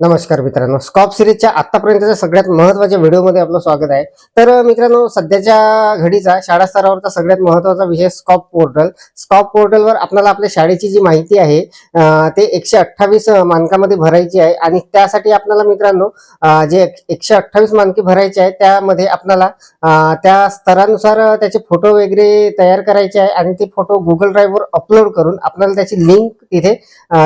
नमस्कार मित्रांनो. स्कॉप सिरीजच्या आतापर्यंतच्या सगळ्यात महत्त्वाच्या व्हिडिओमध्ये आपलं स्वागत आहे. तर मित्रांनो सध्याच्या घडीचा शाळा स्तरावरचा सगळ्यात महत्त्वाचा विषय स्कॉप पोर्टल स्कॉप पोर्टलवर आपल्याला आपल्या शाळेची जी माहिती आहे ते एकशे अठ्ठावीस मानकामध्ये भरायची आहे आणि त्यासाठी आपल्याला मित्रांनो जे एकशे अठ्ठावीस मानके भरायचे आहे त्यामध्ये आपल्याला त्या स्तरानुसार त्याचे फोटो वगैरे तयार करायचे आहे आणि ते फोटो गुगल ड्राईव्हवर अपलोड करून आपल्याला त्याची लिंक तिथे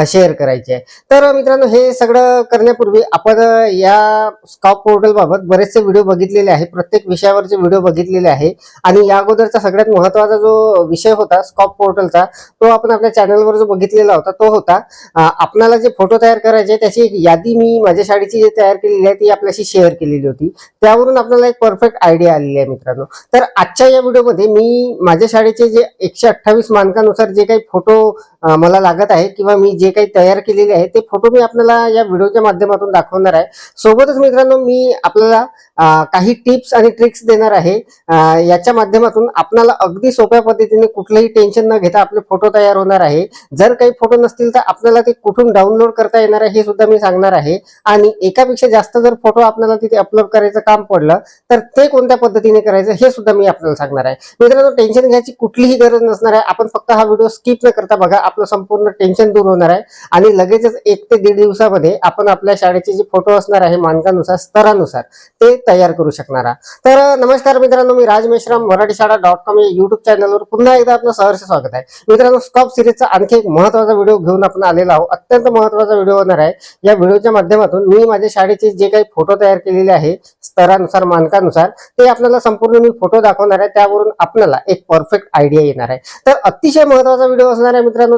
शेअर करायची आहे. तर मित्रांनो हे सगळं करण्यापूर्वी आपण या स्कॉप पोर्टल बाबत बरेचसे व्हिडिओ बघितलेले आहे. प्रत्येक विषयावरचे व्हिडिओ बघितलेले आहे. आणि या अगोदरचा सगळ्यात महत्त्वाचा जो विषय होता स्कॉप पोर्टलचा तो आपण आपल्या चॅनलवर जो बघितलेला होता तो होता आपणाला आपल्याला जे फोटो तयार करायचे त्याची एक यादी मी माझ्या शाळेची जी तयार केलेली आहे ती आपल्याशी शेअर केलेली होती. त्यावरून आपल्याला एक परफेक्ट आयडिया आलेली आहे मित्रांनो. तर आजच्या या व्हिडिओमध्ये मी माझ्या शाळेचे जे एकशे अठ्ठावीस मानकानुसार जे काही फोटो मला लागत आहे किंवा मी जे काही तयार केलेले आहे ते फोटो मी आपल्याला या व्हिडिओच्या माध्यमातून दाखवणार आहे. सोबतच मित्रांनो मी आपल्याला काही टिप्स आणि ट्रिक्स देणार आहे. याच्या माध्यमातून आपल्याला अगदी सोप्या पद्धतीने कुठलंही टेन्शन न घेता आपले फोटो तयार होणार आहे. जर काही फोटो नसतील तर आपल्याला ते कुठून डाउनलोड करता येणार आहे हे सुद्धा मी सांगणार आहे. आणि एकापेक्षा जास्त जर फोटो आपल्याला तिथे अपलोड करायचं काम पडलं तर ते कोणत्या पद्धतीने करायचं हे सुद्धा मी आपल्याला सांगणार आहे. मित्रांनो टेन्शन घ्यायची कुठलीही गरज नसणार आहे. आपण फक्त हा व्हिडिओ स्किप न करता बघा. आपलं संपूर्ण टेन्शन दूर होणार आहे. आणि लगेचच एक ते दीड दिवसामध्ये आपण आपल्या शाळेचे जे फोटो असणार आहे मानकानुसार स्तरानुसार ते तयार करू शकणार आहात. तर नमस्कार मित्रांनो मी राज मेश्राम मराठी शाळा डॉट कॉम या युट्यूब चॅनलवर पुन्हा एकदा आपलं सहर्ष स्वागत आहे. मित्रांनो स्कॉप सिरीजचा आणखी एक महत्त्वाचा व्हिडिओ घेऊन आपण आलेला आहोत. अत्यंत महत्त्वाचा व्हिडिओ होणार आहे. या व्हिडिओच्या माध्यमातून मी माझ्या शाळेचे जे काही फोटो तयार केलेले आहे स्तरानुसार मानकानुसार ते आपल्याला संपूर्ण मी फोटो दाखवणार आहे. त्यावरून आपल्याला एक परफेक्ट आयडिया येणार आहे. तर अतिशय महत्त्वाचा व्हिडिओ असणार आहे मित्रांनो.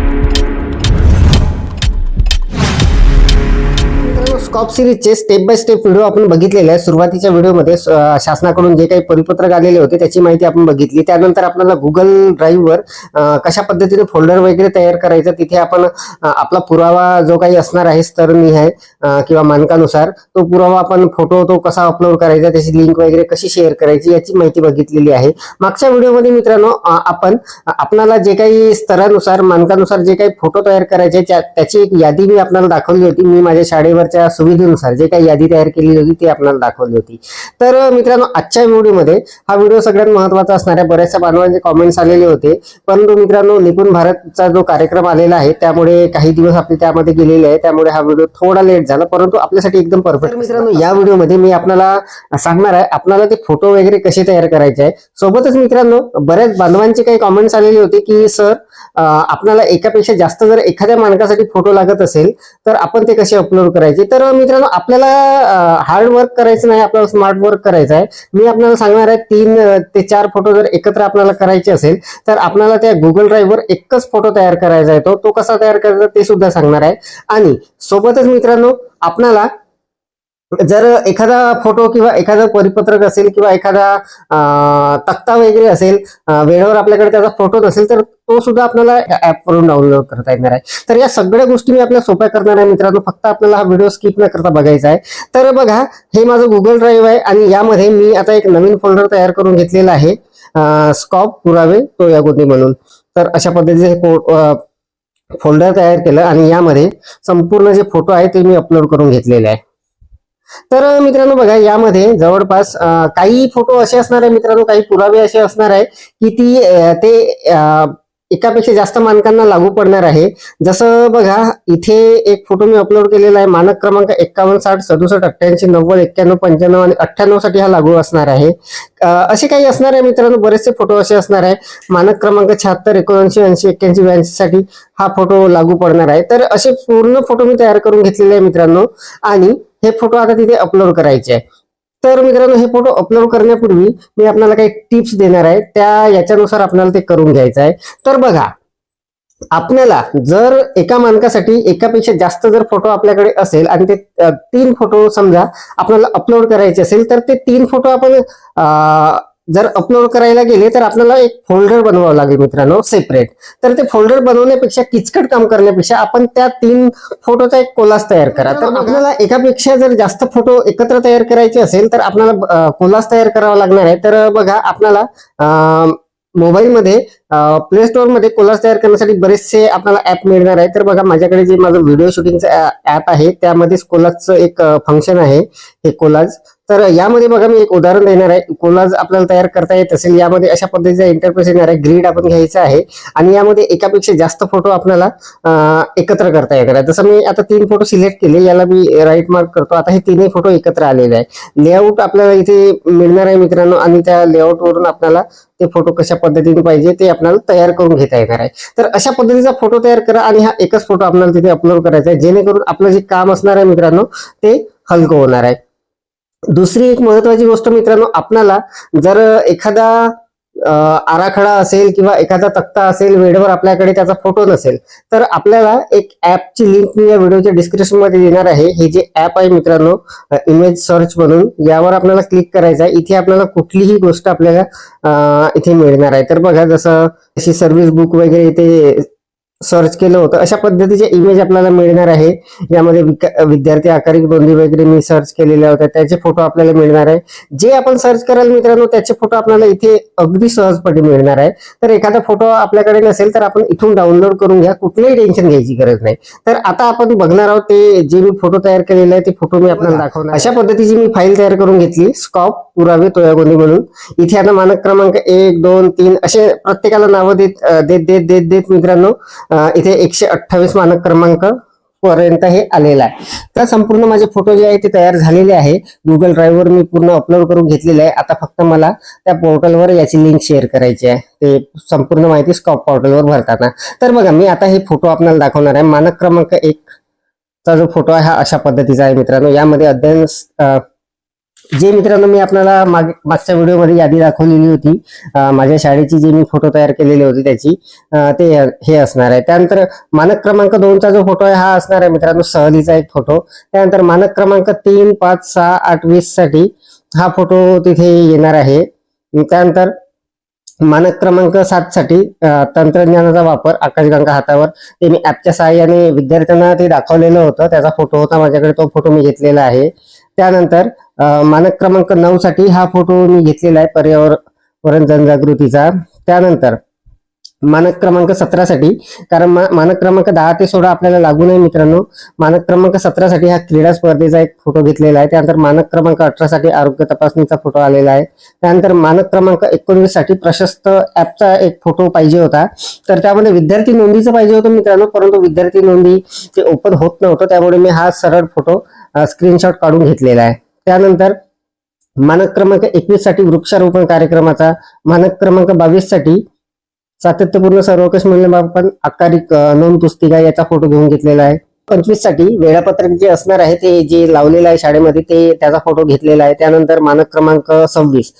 स्कॉप सिरीजचे स्टेप बाय स्टेप व्हिडिओ आपण बघितलेले आहे सुरुवातीच्या व्हिडिओमध्ये शासनाकडून जे काही परिपत्रक आलेले होते त्याची माहिती आपण बघितली. त्यानंतर आपल्याला गुगल ड्राईव्हवर कशा पद्धतीने फोल्डर वगैरे तयार करायचं तिथे आपण आपला पुरावा जो काही असणार आहे स्तरनिहाय निहाय किंवा मानकानुसार तो पुरावा आपण फोटो तो कसा अपलोड करायचा त्याची लिंक वगैरे कशी शेअर करायची याची माहिती बघितलेली आहे. मागच्या व्हिडिओमध्ये मित्रांनो आपण आपल्याला जे काही स्तरानुसार मानकानुसार जे काही फोटो तयार करायचे त्या- त्याची एक यादी मी आपल्याला दाखवली होती. मी माझ्या शाळेवरच्या सुविधेनुसार जे काही यादी तयार केली होती ती आपल्याला दाखवली होती. तर मित्रांनो आजच्या व्हिडिओमध्ये हा व्हिडिओ सगळ्यात महत्त्वाचा असणार आहे. बऱ्याचशा बांधवांचे कॉमेंट्स आलेले होते. परंतु मित्रांनो निपुण भारतचा जो कार्यक्रम आलेला आहे त्यामुळे काही दिवस आपले त्यामध्ये गेलेले आहे त्यामुळे हा व्हिडिओ थोडा लेट झाला परंतु आपल्यासाठी एकदम परफेक्ट मित्रांनो या व्हिडिओमध्ये मी आपल्याला सांगणार आहे आपल्याला ते फोटो वगैरे कसे तयार करायचे आहे. सोबतच मित्रांनो बऱ्याच बांधवांचे काही कॉमेंट्स आलेले होते की सर आपल्याला एकापेक्षा जास्त जर एखाद्या मानकासाठी फोटो लागत असेल तर आपण ते कसे अपलोड करायचे? तर मित्रांनो आपल्याला हार्ड वर्क करायचं नाही आपल्याला स्मार्ट वर्क करायचं आहे. मी आपल्याला सांगणार आहे तीन ते चार फोटो जर एकत्र आपल्याला करायचे असेल तर आपल्याला त्या गुगल ड्राईव्हवर एकच फोटो तयार करायचा आहे तो. तो कसा तयार करायचा ते सुद्धा सांगणार आहे. आणि सोबतच मित्रांनो आपल्याला जर एखादा फोटो किंवा एखादं परिपत्रक असेल किंवा एखादा तक्ता वगैरे असेल वेळेवर आपल्याकडे त्याचा फोटो नसेल तर तो सुद्धा आपल्याला ऍपवरून डाउनलोड करता येणार आहे. तर या सगळ्या गोष्टी मी आपल्या सोप्या करणार आहे मित्रांनो. फक्त आपल्याला हा व्हिडिओ स्किप न करता बघायचा आहे. तर बघा हे माझं गुगल ड्राईव्ह आहे आणि यामध्ये मी आता एक नवीन फोल्डर तयार करून घेतलेला आहे. स्कॉप पुरावे तो या गोष्टी म्हणून. तर अशा पद्धतीचे हे फोल्डर तयार केलं आणि यामध्ये संपूर्ण जे फोटो आहे ते मी अपलोड करून घेतलेले आहे. तर मित्रांनो बघा यामध्ये जवळपास काही फोटो असे असणार आहे मित्रांनो काही पुरावे असे असणार आहे की ती ते एकापेक्षा जास्त मानकांना लागू पडणार आहे. जसं बघा इथे एक फोटो मी अपलोड केलेला आहे मानक क्रमांक एक्कावन्न साठ सदुसष्ट अठ्ठ्याऐंशी नव्वद एक्क्याण्णव पंच्याण्णव आणि अठ्ठ्याण्णवसाठी हा लागू असणार आहे. असे काही असणार आहे मित्रांनो बरेचसे फोटो असे असणार आहे. मानक क्रमांक शहात्तर एकोणऐंशी ऐंशी एक्क्याऐंशी ब्याऐंशी साठी हा फोटो लागू पडणार आहे. तर असे पूर्ण फोटो मी तयार करून घेतलेले आहे मित्रांनो. आणि हे फोटो आता तिथे अपलोड करायचे आहे तर मित्रांनो हे फोटो अपलोड करण्यापूर्वी मी आपल्याला काही टिप्स देणार आहे. त्या याच्यानुसार आपल्याला ते करून घ्यायचं आहे. तर बघा आपल्याला जर एका मानकासाठी एकापेक्षा जास्त जर फोटो आपल्याकडे असेल आणि ते तीन फोटो समजा आपल्याला अपलोड करायचे असेल तर ते तीन फोटो आपण जर अपलोड करायला गेले तर आपल्याला एक फोल्डर बनवावं लागेल मित्रांनो सेपरेट तर ते फोल्डर बनवण्यापेक्षा किचकट काम करण्यापेक्षा आपण त्या तीन फोटोचा एक कोलास तयार करा. तर आपल्याला एकापेक्षा जर जास्त फोटो एकत्र तयार करायचे असेल तर आपल्याला कोलास तयार करावा लागणार आहे. तर बघा आपल्याला मोबाईलमध्ये प्ले स्टोअरमध्ये कोलाज तयार करण्यासाठी बरेचसे आपल्याला ऍप मिळणार आहे तर बघा माझ्याकडे जे माझं व्हिडिओ शूटिंगचं ऍप आहे त्यामध्येच कोलाजचं एक फंक्शन आहे. हे कोलाज तर यामध्ये बघा मी एक उदाहरण देणार आहे. कोलाज आपल्याला तयार करता येत असेल यामध्ये अशा पद्धतीचा इंटरफेस येणार आहे. ग्रीड आपण घ्यायचा आहे. आणि यामध्ये एकापेक्षा जास्त फोटो आपल्याला एकत्र करता येणार आहे. जसं मी आता तीन फोटो सिलेक्ट केले याला मी राईट मार्क करतो. आता हे तीनही फोटो एकत्र आलेले आहे. लेआउट आपल्याला इथे मिळणार आहे मित्रांनो. आणि त्या लेआउटवरून आपल्याला ते फोटो कशा पद्धतीने पाहिजे ते आपल्याला तयार करून घेता येणार आहे. तर अशा पद्धतीचा फोटो तयार करा आणि हा एकच फोटो आपल्याला तिथे अपलोड करायचा आहे. जेणेकरून आपलं जे काम असणार आहे मित्रांनो ते हलकं होणार आहे. दुसरी एक महत्वाची गोष्ट मित्रांनो आपणाला जर एखादा आराखडा असेल किंवा एखादा तक्ता असेल वेळेवर आपल्याकडे त्याचा फोटो नसेल तर आपल्याला एक ऍपची लिंक मी या व्हिडिओच्या डिस्क्रिप्शनमध्ये देणार आहे. हे जे ऍप आहे मित्रांनो इमेज सर्च म्हणून यावर आपल्याला क्लिक करायचं आहे. इथे आपल्याला कुठलीही गोष्ट आपल्याला इथे मिळणार आहे. तर बघा जसं अशी सर्व्हिस बुक वगैरे इथे सर्च केलं होतं. अशा पद्धतीचे इमेज आपल्याला मिळणार आहे. यामध्ये विद्यार्थी आकारिक नोंदी वगैरे मी सर्च केलेल्या होत्या. त्याचे फोटो आपल्याला मिळणार आहे. जे आपण सर्च कराल मित्रांनो त्याचे फोटो आपल्याला इथे अगदी सहजपणे मिळणार आहे. तर एखादा फोटो आपल्याकडे नसेल तर आपण इथून डाउनलोड करून घ्या. कुठलंही टेन्शन घ्यायची गरज नाही. तर आता आपण बघणार आहोत ते जे मी फोटो तयार केलेले आहे ते फोटो मी आपल्याला दाखवणार अशा पद्धतीची मी फाईल तयार करून घेतली. स्कॉप पुरावे तोयागोंदी म्हणून. इथे आता मानक क्रमांक एक दोन तीन असे प्रत्येकाला नावं देत देत देत देत देत मित्रांनो. इथे एकशे अठ्ठावीस मानक क्रमांक पर्यंत हे आलेला आहे. तर संपूर्ण माझे फोटो जे आहे ते तयार झालेले आहे. गुगल ड्राईव्हवर मी पूर्ण अपलोड करून घेतलेले आहे. आता फक्त मला त्या पोर्टलवर याची लिंक शेअर करायची आहे. ते संपूर्ण माहिती स्कॉप पोर्टलवर भरताना तर बघा मी आता हे फोटो आपल्याला दाखवणार आहे. मानक क्रमांक एक चा जो फोटो आहे हा अशा पद्धतीचा आहे मित्रांनो. यामध्ये अध्ययन जे मित्रांनो मी आपल्याला माग- मागच्या व्हिडिओमध्ये यादी दाखवलेली होती माझ्या शाळेची जी मी फोटो तयार केलेली होती त्याची ते हे असणार आहे. त्यानंतर मानक क्रमांक दोनचा जो फोटो आहे हा असणार आहे मित्रांनो सहलीचा एक फोटो. त्यानंतर मानक क्रमांक तीन पाच सहा आठ वीससाठी हा फोटो तिथे येणार आहे. त्यानंतर मानक क्रमांक सात साठी तंत्रज्ञानाचा वापर आकाशगंगा हातावर. ते मी ऍपच्या सहाय्याने विद्यार्थ्यांना ते दाखवलेलं होतं. त्याचा फोटो होता माझ्याकडे तो फोटो मी घेतलेला आहे. त्यानंतर मानक क्रमांक नऊ साठी हा फोटो मी घेतलेला आहे पर्यावरण जनजागृतीचा त्यानंतर मानक क्रमांक सतरा साठी कारण मा- मानक क्रमांक दहा ते सोळा आपल्याला लागू नये मित्रांनो. मानक क्रमांक सतरा साठी हा क्रीडा स्पर्धेचा एक फोटो घेतलेला आहे. त्यानंतर मानक क्रमांक अठरा साठी आरोग्य तपासणीचा फोटो आलेला आहे. त्यानंतर मानक क्रमांक एकोणवीससाठी प्रशस्त ऍपचा एक फोटो पाहिजे होता. तर त्यामध्ये विद्यार्थी नोंदीचं पाहिजे होतं मित्रांनो परंतु विद्यार्थी नोंदी ते ओपन होत नव्हतं त्यामुळे मी हा सरळ फोटो स्क्रीनशॉट काढून घेतलेला आहे. त्यानंतर मानक क्रमांक एकवीससाठी वृक्षारोपण कार्यक्रमाचा मानक क्रमांक बावीससाठी सातत्यपूर्ण सर्वकष मूल्यमापन आकारिक नोंद पुस्तिका याचा फोटो घेऊन घेतलेला आहे. पंचवीससाठी वेळापत्रक जे असणार आहे ते जे लावलेलं आहे शाळेमध्ये ते त्याचा फोटो घेतलेला आहे. त्यानंतर मानक क्रमांक सव्वीस.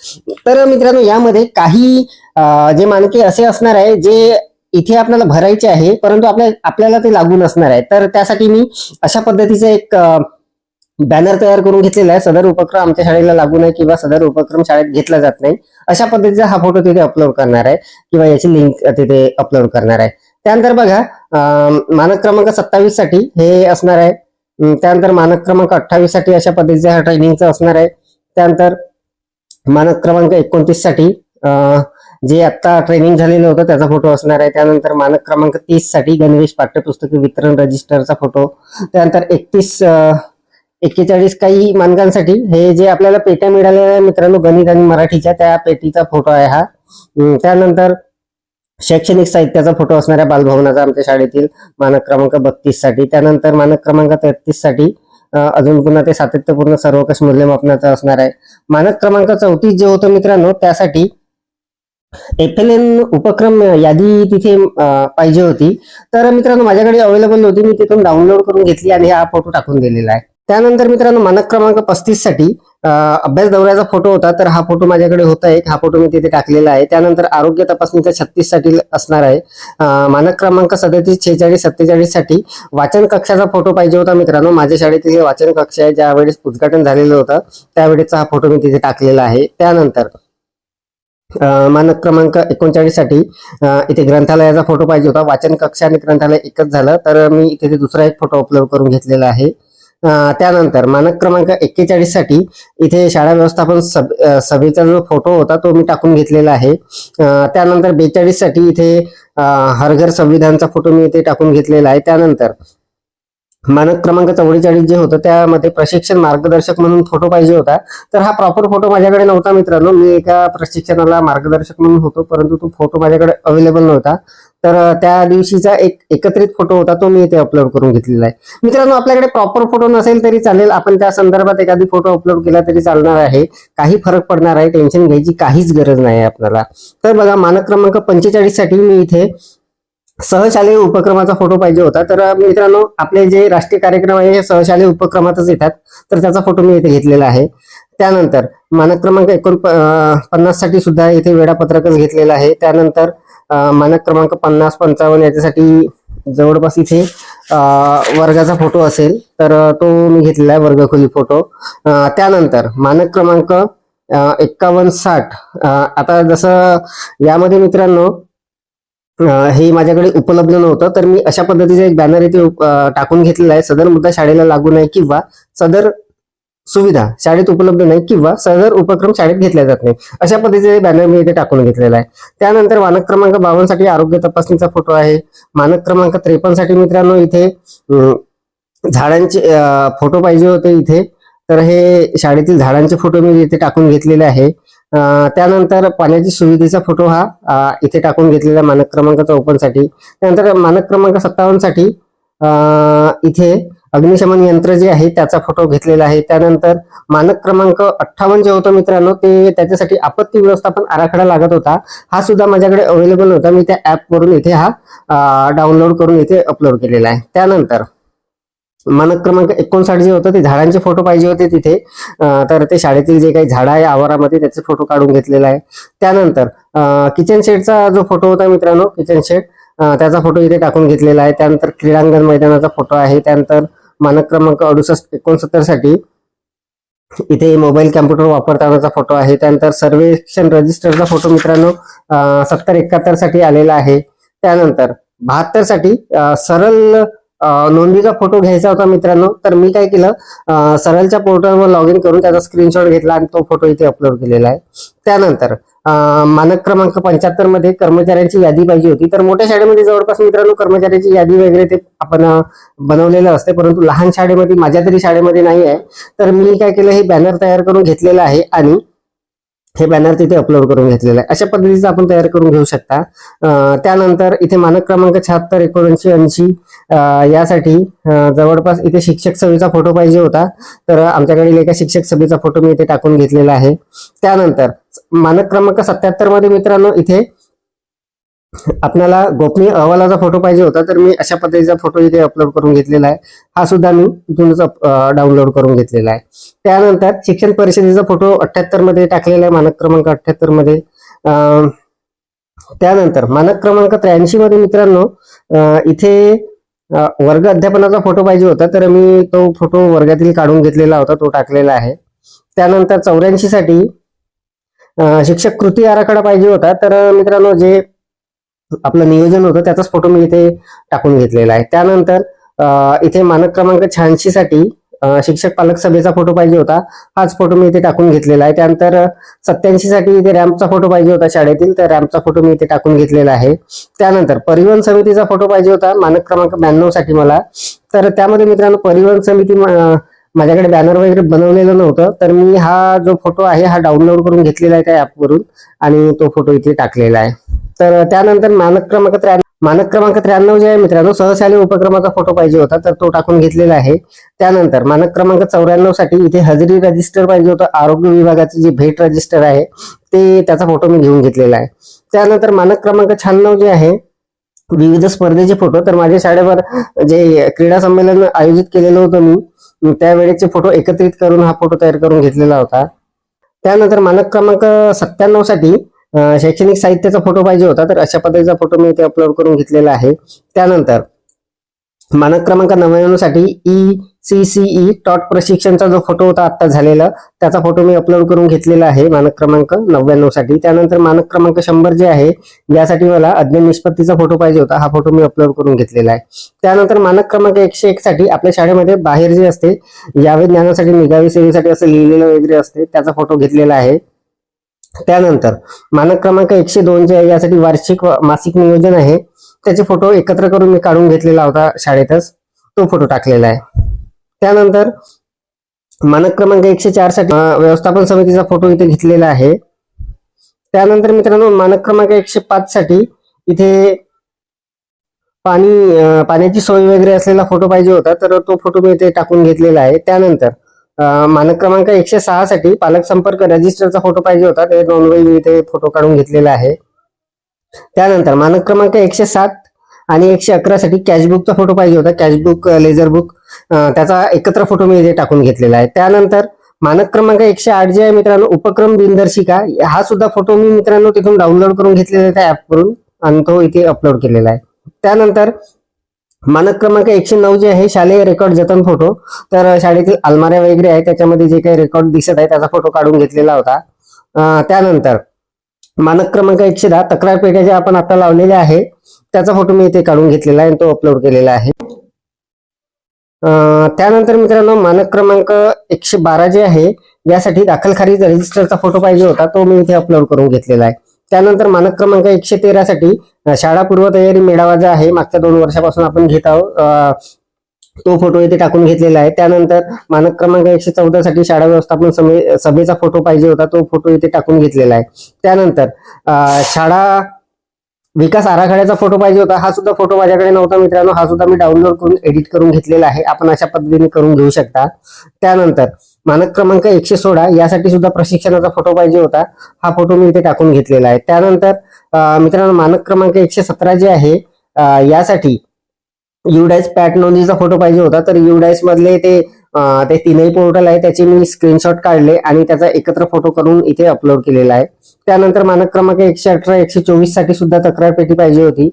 तर मित्रांनो यामध्ये काही जे मानके असे असणार आहे जे इथे आपल्याला भरायचे आहे परंतु आपल्या आपल्याला ते लागून असणार आहे. तर त्यासाठी मी अशा पद्धतीचं एक बॅनर तयार करून घेतलेला आहे. सदर उपक्रम आमच्या शाळेला लागू नाही किंवा सदर उपक्रम शाळेत घेतला जात नाही. अशा पद्धतीचा हा फोटो तिथे अपलोड करणार आहे किंवा याची लिंक तिथे अपलोड करणार आहे. त्यानंतर बघा मानक क्रमांक सत्तावीससाठी हे असणार आहे. त्यानंतर मानक क्रमांक अठ्ठावीससाठी अशा पद्धतीचा हा ट्रेनिंगचा असणार आहे. त्यानंतर मानक क्रमांक एकोणतीससाठी जे आता ट्रेनिंग झालेलं होतं त्याचा फोटो असणार आहे. त्यानंतर मानक क्रमांक तीससाठी गणवेश पाठ्यपुस्तके वितरण रजिस्टरचा फोटो त्यानंतर एकतीस एक्केचाळीस काही मानकांसाठी हे जे आपल्याला पेट्या मिळालेल्या आहे मित्रांनो गणित आणि मराठीच्या त्या पेटीचा फोटो आहे हा. त्यानंतर शैक्षणिक साहित्याचा फोटो असणाऱ्या बालभवनाचा आमच्या शाळेतील मानक क्रमांक बत्तीससाठी त्यानंतर मानक क्रमांक तेहतीससाठी अजून पुन्हा ते सातत्यपूर्ण सर्वकष मूल्यमापनाचं असणार आहे. मानक क्रमांक चौतीस जे होतं मित्रांनो त्यासाठी एफ एल एन उपक्रम यादी तिथे पाहिजे होती. तर मित्रांनो माझ्याकडे अवेलेबल होती मी तिथून डाउनलोड करून घेतली आणि हा फोटो टाकून दिलेला आहे. त्यानंतर मित्रांनो मानक क्रमांक पस्तीससाठी अभ्यास दौऱ्याचा फोटो होता. तर हा फोटो माझ्याकडे होता एक. हा फोटो मी तिथे टाकलेला आहे. त्यानंतर आरोग्य तपासणीचा छत्तीससाठी असणार आहे. मानक क्रमांक सदतीस छेचाळीस सत्तेचाळीससाठी वाचन कक्षाचा फोटो पाहिजे होता मित्रांनो. माझ्या शाळेतील हे वाचन कक्ष आहे ज्या वेळेस उद्घाटन झालेलं होतं त्यावेळेचा हा फोटो मी तिथे टाकलेला आहे. त्यानंतर मानक क्रमांक एकोणचाळीससाठी इथे ग्रंथालयाचा फोटो पाहिजे होता. वाचन कक्ष आणि ग्रंथालय एकच झालं. तर मी इथे दुसरा एक फोटो अपलोड करून घेतलेला आहे. त्यानंतर मानक क्रमांक एक्केचाळीससाठी इथे शाळा व्यवस्थापन सभ सभेचा जो फोटो होता तो मी टाकून घेतलेला आहे. त्यानंतर बेचाळीससाठी इथे हरघर संविधानचा फोटो मी इथे टाकून घेतलेला आहे. त्यानंतर मानक क्रमांक चव्वेचाळीस जे होतं त्यामध्ये प्रशिक्षण मार्गदर्शक म्हणून फोटो पाहिजे होता. तर हा प्रॉपर फोटो माझ्याकडे नव्हता मित्रांनो. मी एका प्रशिक्षणाला मार्गदर्शक म्हणून होतो परंतु तो फोटो माझ्याकडे अवेलेबल नव्हता. तर त्या दिवशीचा एक एकत्रित फोटो होता तो मी इथे अपलोड करून घेतलेला आहे. मित्रांनो आपल्याकडे प्रॉपर फोटो नसेल तरी चालेल. आपण त्या संदर्भात एखादी फोटो अपलोड केला तरी चालणार आहे. काही फरक पडणार आहे. टेन्शन घ्यायची काहीच गरज नाही आपल्याला. तर बघा मानक क्रमांक पंचेचाळीससाठी मी इथे सहशालेय उपक्रमाचा फोटो पाहिजे होता. तर मित्रांनो आपले जे राष्ट्रीय कार्यक्रम आहे हे सहशालेय उपक्रमातच येतात. तर त्याचा फोटो मी इथे घेतलेला आहे. त्यानंतर मानक क्रमांक एकोण पन्नाससाठी सुद्धा इथे वेळापत्रकच घेतलेलं आहे. त्यानंतर मानक क्रमांक पन्नास पंचावन्न याच्यासाठी जवळपास इथे वर्गाचा फोटो असेल तर तो मी घेतलेला आहे वर्गखोली फोटो. त्यानंतर मानक क्रमांक एक्कावन्न साठ. आता जसं यामध्ये मित्रांनो हे माझ्याकडे उपलब्ध नव्हतं तर मी अशा पद्धतीचा एक बॅनर इथे उप- टाकून घेतलेला आहे. सदर मुद्दा शाळेला लागू नाही किंवा सदर सुविधा शाळेत उपलब्ध नाही किंवा सदर उपक्रम शाळेत घेतला जात नाही. अशा पद्धतीचे बॅनर मी इथे टाकून घेतलेला आहे. त्यानंतर मानक क्रमांक बावन्नसाठी आरोग्य तपासणीचा फोटो आहे. मानक क्रमांक त्रेपन्नसाठी मित्रांनो इथे झाडांचे फोटो पाहिजे होते इथे. तर हे शाळेतील झाडांचे फोटो मी इथे टाकून घेतलेले आहे. त्यानंतर पाण्याची सुविधेचा फोटो हा इथे टाकून घेतलेला आहे मानक क्रमांक चौपन्नसाठी. त्यानंतर मानक क्रमांक सत्तावन्नसाठी इथे अग्निशमन यंत्र जे आहे त्याचा फोटो घेतलेला आहे. त्यानंतर मानक क्रमांक अठ्ठावन्न जे होतं मित्रांनो ते त्याच्यासाठी आपत्ती व्यवस्थापन आराखडा लागत होता. हा सुद्धा माझ्याकडे अवेलेबल होता. मी त्या ॲपवरून इथे हा डाउनलोड करून इथे अपलोड केलेला आहे. त्यानंतर मानक क्रमांक एकोणसाठ जे होतं ते झाडांचे फोटो पाहिजे होते तिथे. तर ते शाळेतील जे काही झाडं आहे आवारामध्ये त्याचे फोटो काढून घेतलेला आहे. त्यानंतर किचन शेडचा जो फोटो होता मित्रांनो किचन शेड त्याचा फोटो इथे टाकून घेतलेला आहे. त्यानंतर क्रीडांगण मैदानाचा फोटो आहे. त्यानंतर मानक क्रमांक अडुसष्ट एकोणसत्तरसाठी इथे मोबाईल कॅम्प्युटर वापरतानाचा फोटो आहे. त्यानंतर सर्वेक्षण रजिस्टरचा फोटो मित्रांनो सत्तर एकाहत्तरसाठी आलेला आहे. त्यानंतर बहात्तरसाठी सरल नोंदीचा फोटो घ्यायचा होता मित्रांनो तर मी काय केलं सरळच्या पोर्टलवर लॉग इन करून त्याचा स्क्रीनशॉट घेतला आणि तो फोटो इथे अपलोड केलेला आहे. त्यानंतर मानक क्रमांक पंच्याहत्तरमध्ये कर्मचाऱ्यांची यादी पाहिजे होती. तर मोठ्या शाळेमध्ये जवळपास मित्रांनो कर्मचाऱ्यांची यादी वगैरे ते आपण बनवलेलं असते परंतु लहान शाळेमध्ये माझ्या तरी शाळेमध्ये नाही आहे. तर मी काय केलं हे बॅनर तयार करून घेतलेलं आहे आणि हे बॅनर तिथे अपलोड करून घेतलेलं आहे. अशा पद्धतीचं आपण तयार करून घेऊ शकता. त्यानंतर इथे मानक क्रमांक शहात्तर एकोणऐंशी ऐंशी यासाठी जवळपास इथे शिक्षक सभेचा फोटो पाहिजे होता. तर आमच्याकडील एका शिक्षक सभेचा फोटो मी इथे टाकून घेतलेला आहे. त्यानंतर मानक क्रमांक सत्याहत्तरमध्ये मित्रांनो इथे आपल्याला गोपनीय अहवालाचा फोटो पाहिजे होता तर मी अशा पद्धतीचा फोटो इथे अपलोड करून घेतलेला आहे. हा सुद्धा मी इथूनच डाउनलोड करून घेतलेला आहे. त्यानंतर शिक्षण परिषदेचा फोटो अठ्याहत्तरमध्ये टाकलेला आहे मानक क्रमांक अठ्याहत्तरमध्ये. त्यानंतर मानक क्रमांक त्र्याऐंशी मध्ये मित्रांनो इथे वर्ग अध्यापनाचा फोटो पाहिजे होता तर मी तो फोटो वर्गातील काढून घेतलेला होता तो टाकलेला आहे. त्यानंतर चौऱ्याऐंशी साठी शिक्षक कृती आराखडा पाहिजे होता तर मित्रांनो जे आपलं नियोजन होतं त्याचाच फोटो मी इथे टाकून घेतलेला आहे. त्यानंतर इथे मानक क्रमांक शहाऐंशी साठी शिक्षक पालक सभेचा फोटो पाहिजे होता. हाच फोटो मी इथे टाकून घेतलेला आहे. त्यानंतर सत्याऐंशी साठी इथे रॅम्पचा फोटो पाहिजे होता शाळेतील तर रॅम्पचा फोटो मी इथे टाकून घेतलेला आहे. त्यानंतर परिवहन समितीचा फोटो पाहिजे होता मानक क्रमांक ब्याण्णवसाठी मला. तर त्यामध्ये मित्रांनो परिवहन समिती माझ्याकडे बॅनर वगैरे बनवलेलं नव्हतं तर मी हा जो फोटो आहे हा डाउनलोड करून घेतलेला आहे त्या ऍपवरून आणि तो फोटो इथे टाकलेला आहे. तर त्यानंतर मानक क्रमांक त्र्याण्णव मानक क्रमांक त्र्याण्णव जे आहे मित्रांनो सहशालेय उपक्रमाचा फोटो पाहिजे होता तर तो टाकून घेतलेला आहे. त्यानंतर मानक क्रमांक चौऱ्याण्णवसाठी इथे हजेरी रजिस्टर पाहिजे होतं. आरोग्य विभागाचे जे भेट रजिस्टर आहे ते त्याचा फोटो मी घेऊन घेतलेला आहे. त्यानंतर मानक क्रमांक शहाण्णव जे आहे विविध स्पर्धेचे फोटो तर माझ्या शाळेवर जे क्रीडा संमेलन आयोजित केलेलं होतं मी त्यावेळेचे फोटो एकत्रित करून हा फोटो तयार करून घेतलेला होता. त्यानंतर मानक क्रमांक सत्त्याण्णवसाठी शैक्षणिक साहित्याचा फोटो पाहिजे होता तर अशा पद्धतीचा फोटो मी इथे अपलोड करून घेतलेला आहे. त्यानंतर मानक क्रमांक नव्याण्णवसाठी ई टॉट प्रशिक्षणचा जो फोटो होता आता झालेला त्याचा फोटो मी अपलोड करून घेतलेला आहे मानक क्रमांक नव्याण्णवसाठी त्यानंतर मानक क्रमांक शंभर जे आहे यासाठी मला अज्ञान निष्पत्तीचा फोटो पाहिजे होता हा फोटो मी अपलोड करून घेतलेला आहे. त्यानंतर मानक क्रमांक एकशे एक साठी आपल्या शाळेमध्ये बाहेर जे असते यावे ज्ञानासाठी निगावी सेवेसाठी असं लिहिलेलं वगैरे असते त्याचा फोटो घेतलेला आहे. त्यानंतर मानक क्रमांक एकशे दोन जे आहे. यासाठी वार्षिक मासिक नियोजन आहे. त्याचे फोटो एकत्र करून मी काढून घेतलेला होता शाळेतच. तो फोटो टाकलेला आहे. त्यानंतर मानक क्रमांक एकशे चारसाठी व्यवस्थापन समितीचा फोटो इथे घेतलेला आहे. त्यानंतर मित्रांनो मानक क्रमांक एकशे पाच साठी इथे पाणी पाण्याची सोय वगैरे असलेला फोटो पाहिजे होता तर तो फोटो मी इथे टाकून घेतलेला आहे. त्यानंतर मानक क्रमांक एकशे सहा साठी पालक संपर्क रजिस्टरचा फोटो पाहिजे होता. ते नोंदवही मी इथे फोटो काढून घेतलेला आहे. त्यानंतर मानक क्रमांक एकशे सात आणि एकशे अकरा साठी कॅशबुकचा फोटो पाहिजे होता. कॅशबुक लेझर बुक त्याचा एकत्र फोटो मी इथे टाकून घेतलेला आहे. त्यानंतर मानक क्रमांक एकशे आठ जे आहे मित्रांनो उपक्रम दिनदर्शिका हा सुद्धा फोटो मी मित्रांनो तिथून डाउनलोड करून घेतलेला आहे त्या ऍपवरून आणि तो इथे अपलोड केलेला आहे. त्यानंतर मानक क्रमांक एकशे नऊ जे आहे शालेय रेकॉर्ड जतन फोटो तर शाळेतील अलमाऱ्या वगैरे आहे त्याच्यामध्ये जे काही रेकॉर्ड दिसत आहे त्याचा फोटो काढून घेतलेला होता. त्यानंतर मानक क्रमांक एकशे दहा तक्रार पेट्या ज्या आपण आता लावलेल्या आहे त्याचा फोटो मी इथे काढून घेतलेला आहे आणि तो अपलोड केलेला आहे. त्यानंतर मित्रांनो मानक क्रमांक एकशे बारा जे आहे यासाठी दाखल खारीज रजिस्टरचा फोटो पाहिजे होता तो मी इथे अपलोड करून घेतलेला आहे. त्यानंतर मानक क्रमांक एकशे तेरा साठी शाळा पूर्व तयारी मेळावा जो आहे मागच्या दोन वर्षापासून आपण घेत आहोत तो फोटो इथे टाकून घेतलेला आहे. त्यानंतर मानक क्रमांक एकशे चौदा साठी शाळा व्यवस्थापन सभेचा फोटो पाहिजे होता तो फोटो इथे टाकून घेतलेला आहे. त्यानंतर शाळा विकास आराखड्याचा फोटो पाहिजे होता हा सुद्धा फोटो माझ्याकडे नव्हता मित्रांनो हा सुद्धा मी डाउनलोड करून एडिट करून घेतलेला आहे. आपण अशा पद्धतीने करून घेऊ शकता. त्यानंतर मानक क्रमांक एकशे सोळा यासाठी सुद्धा प्रशिक्षणाचा फोटो पाहिजे होता. हा फोटो मी इथे टाकून घेतलेला आहे. त्यानंतर मित्रांनो मानक क्रमांक एकशे सतरा जे आहे यासाठी युडाईस पॅट नोंदीचा फोटो पाहिजे होता. तर युडाईस मधले ते ते तीनही पोर्टल आहे त्याचे मी स्क्रीनशॉट काढले आणि त्याचा एकत्र फोटो करून इथे अपलोड केलेला आहे. त्यानंतर मानक क्रमांक एकशे अठरा एकशे चोवीससाठी सुद्धा तक्रार पेटी पाहिजे होती.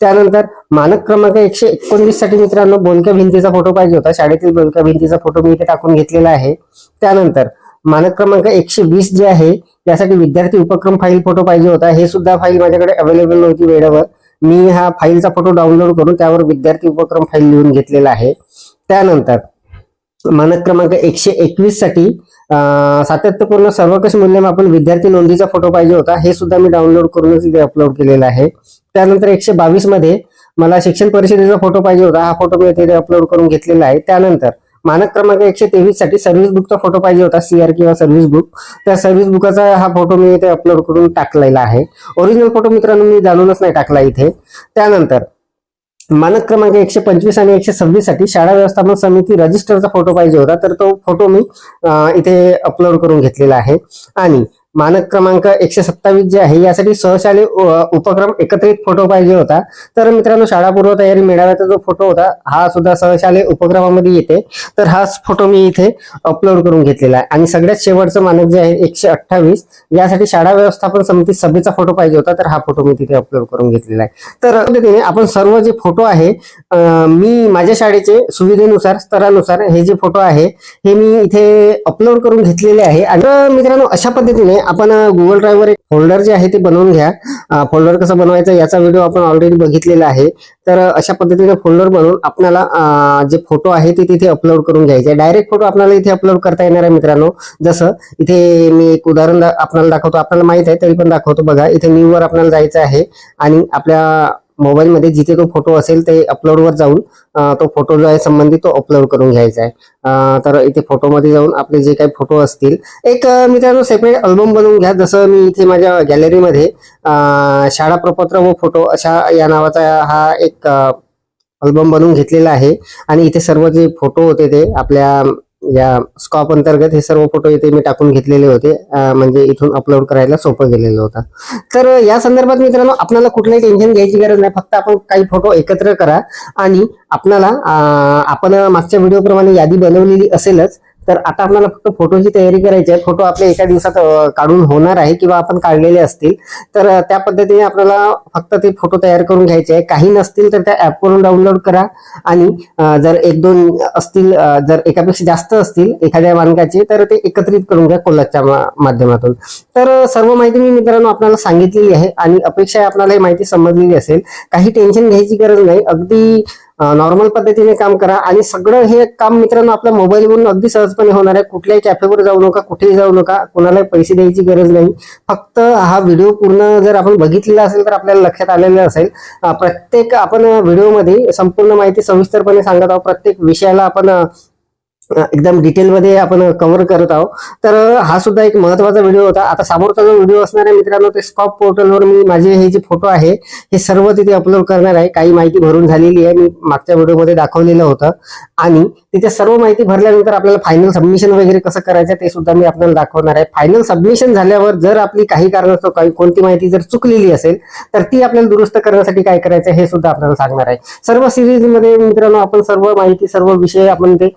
त्यानंतर मानक क्रमांक एकशे एकोणवीससाठी मित्रांनो बोलक्या भिंतीचा फोटो पाहिजे होता. शाळेतील बोलक्या भिंतीचा फोटो मी इथे टाकून घेतलेला आहे. त्यानंतर मानक क्रमांक एकशे वीस जे आहे त्यासाठी विद्यार्थी उपक्रम फाईल फोटो पाहिजे होता. हे सुद्धा फाईल माझ्याकडे अवेलेबल नव्हती वेळेवर. मी हा फाईलचा फोटो डाउनलोड करून त्यावर विद्यार्थी उपक्रम फाईल लिहून घेतलेला आहे. त्यानंतर मानक क्रमांक एकशे एकवीससाठी सातत्यपूर्ण सर्वकष मूल्यमापन विद्यार्थी नोंदीचा फोटो पाहिजे होता. हे सुद्धा मी डाउनलोड करूनच इथे अपलोड केलेला आहे. त्यानंतर एकशे बावीसमध्ये मला शिक्षण परिषदेचा फोटो पाहिजे होता. हा फोटो मी इथे अपलोड करून घेतलेला आहे. त्यानंतर मानक क्रमांक एकशे तेवीससाठी सर्व्हिस बुकचा फोटो पाहिजे होता. सीआर किंवा सर्व्हिस बुक त्या सर्व्हिस बुकाचा हा फोटो मी इथे अपलोड करून टाकलेला आहे. ओरिजिनल फोटो मित्रांनो मी जाणूनच नाही टाकला इथे. त्यानंतर मानक क्रमांक एकशे पंचवीस आणि एकशे सव्वीससाठी शाळा व्यवस्थापन समिती रजिस्टरचा फोटो पाहिजे होता. तर तो फोटो मी इथे अपलोड करून घेतलेला आहे. आणि मानक क्रमांक एकशे सत्तावीस जे आहे यासाठी सहशाले उपक्रम एकत्रित फोटो पाहिजे होता. तर मित्रांनो शाळा पूर्व तयारी मेळाव्याचा जो फोटो होता हा सुद्धा सहशाले उपक्रमामध्ये येते. तर हा फोटो मी इथे अपलोड करून घेतलेला आहे. आणि सगळ्यात शेवटचं मानक जे आहे एकशे अठ्ठावीस यासाठी शाळा व्यवस्थापन समिती सभेचा फोटो पाहिजे होता तर हा फोटो मी तिथे अपलोड करून घेतलेला आहे. तर पद्धतीने आपण सर्व जे फोटो आहे मी माझ्या शाळेचे सुविधेनुसार स्तरानुसार हे जे फोटो आहे हे मी इथे अपलोड करून घेतलेले आहे. आणि मित्रांनो अशा पद्धतीने आपण गुगल ड्राईव्हवर एक फोल्डर जे आहे ते बनवून घ्या. फोल्डर कसं बनवायचं याचा व्हिडिओ आपण ऑलरेडी बघितलेला आहे. तर अशा पद्धतीने फोल्डर बनवून आपल्याला जे फोटो आहे ते तिथे अपलोड करून घ्यायचे डायरेक्ट फोटो आपल्याला इथे अपलोड करता येणार आहे मित्रांनो. जसं इथे मी एक उदाहरण दा- आपल्याला दाखवतो. आपल्याला माहीत आहे तरी पण दाखवतो बघा. इथे न्यूवर आपल्याला जायचं आहे. आणि आपल्या मोबाईलमध्ये जिथे तो फोटो असेल ते अपलोडवर जाऊन तो फोटो जो आहे संबंधित तो अपलोड करून घ्यायचा आहे. तर इथे फोटोमध्ये जाऊन आपले जे काही फोटो असतील एक मित्रांनो सेपरेट अल्बम बनवून घ्या. जसं मी इथे माझ्या गॅलरीमध्ये शाळा प्रपत्र व फोटो अशा या नावाचा हा एक अल्बम बनवून घेतलेला आहे. आणि इथे सर्व जे फोटो होते ते आपल्या या स्कॉप अंतर्गत हे सर्व फोटो इथे मी टाकून घेतलेले होते. म्हणजे इथून अपलोड करायला सोपं गेलेलं होतं. तर या संदर्भात मित्रांनो आपल्याला कुठलंही टेन्शन घ्यायची गरज नाही. फक्त आपण काही फोटो एकत्र करा आणि आपल्याला आपण मागच्या व्हिडिओप्रमाणे यादी बनवलेली असेलच तर आता आपल्याला फक्त फोटोची तयारी करायची आहे. फोटो आपल्या एका दिवसात काढून होणार आहे किंवा आपण काढलेले असतील. तर त्या पद्धतीने आपल्याला फक्त ते फोटो तयार करून घ्यायचे आहे. काही नसतील तर त्या ऍपवरून डाउनलोड करा. आणि जर एक दोन असतील जर एकापेक्षा जास्त असतील एखाद्या मानकाचे तर ते एकत्रित करून घ्या कोल्हाच्या माध्यमातून. तर सर्व माहिती मी मित्रांनो आपल्याला सांगितलेली आहे. आणि अपेक्षा आहे आपल्याला ही माहिती समजलेली असेल. काही टेन्शन घ्यायची गरज नाही. अगदी नॉर्मल पद्धतीने काम करा. आणि सगळं हे काम मित्रांनो आपल्या मोबाईलवरून अगदी सहजपणे होणार आहे. कुठल्याही कॅफेवर जाऊ नका कुठेही जाऊ नका. कोणालाही पैसे द्यायची गरज नाही. फक्त हा व्हिडिओ पूर्ण जर आपण बघितलेला असेल तर आपल्याला लक्षात आलेलं असेल. प्रत्येक आपण व्हिडिओमध्ये संपूर्ण माहिती सविस्तरपणे सांगत आहोत. प्रत्येक विषयाला आपण एकदम डिटेलमध्ये आपण कव्हर करत आहोत. तर हा सुद्धा एक महत्त्वाचा व्हिडिओ होता. आता समोरचा जो व्हिडिओ असणार आहे मित्रांनो ते स्कॉप पोर्टलवर मी माझे हे जे फोटो आहे हे सर्व तिथे अपलोड करणार आहे. काही माहिती भरून झालेली आहे. मी मागच्या व्हिडिओमध्ये दाखवलेलं होतं. आणि तिथे सर्व माहिती भरल्यानंतर आपल्याला फायनल सबमिशन वगैरे कसं करायचं ते सुद्धा मी आपल्याला दाखवणार आहे. फायनल सबमिशन झाल्यावर जर आपली काही कारणास्तव काही कोणती माहिती जर चुकलेली असेल तर ती आपल्याला दुरुस्त करण्यासाठी काय करायचं हे सुद्धा आपल्याला सांगणार आहे. सर्व सिरीजमध्ये मित्रांनो आपण सर्व माहिती सर्व विषय आपण ते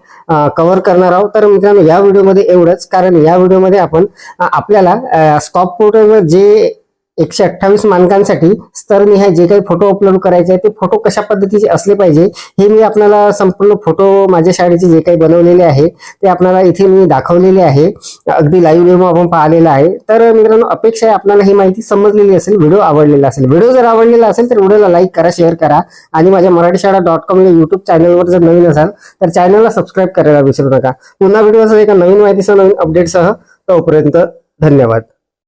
कव्हर करणार आहोत. तर मित्रांनो या व्हिडिओमध्ये एवढंच. कारण या व्हिडिओमध्ये आपण आपल्याला स्कॉप पोर्टलवर जे एकशे अठ्ठावीस मानकांसाठी स्तरनिहाय जे काही फोटो अपलोड करायचे आहे ते फोटो कशा पद्धतीचे असले पाहिजे हे मी आपल्याला संपूर्ण फोटो माझ्या शाळेचे जे काही बनवलेले आहे ते आपल्याला इथे मी दाखवलेले आहे. अगदी लाईव्ह डेमो आपण पाहिलेला आहे. तर मित्रांनो अपेक्षा आहे आपल्याला ही माहिती समजलेली असेल व्हिडिओ आवडलेला असेल. व्हिडिओ जर आवडलेला असेल तर व्हिडिओला लाईक करा शेअर करा. आणि माझ्या मराठी शाळा डॉट कॉम या युट्यूब चॅनलवर जर नवीन असाल तर चॅनलला सबस्क्राईब करायला विसरू नका. पुन्हा व्हिडिओचा एका नवीन माहितीसह नवीन अपडेटसह तोपर्यंत धन्यवाद.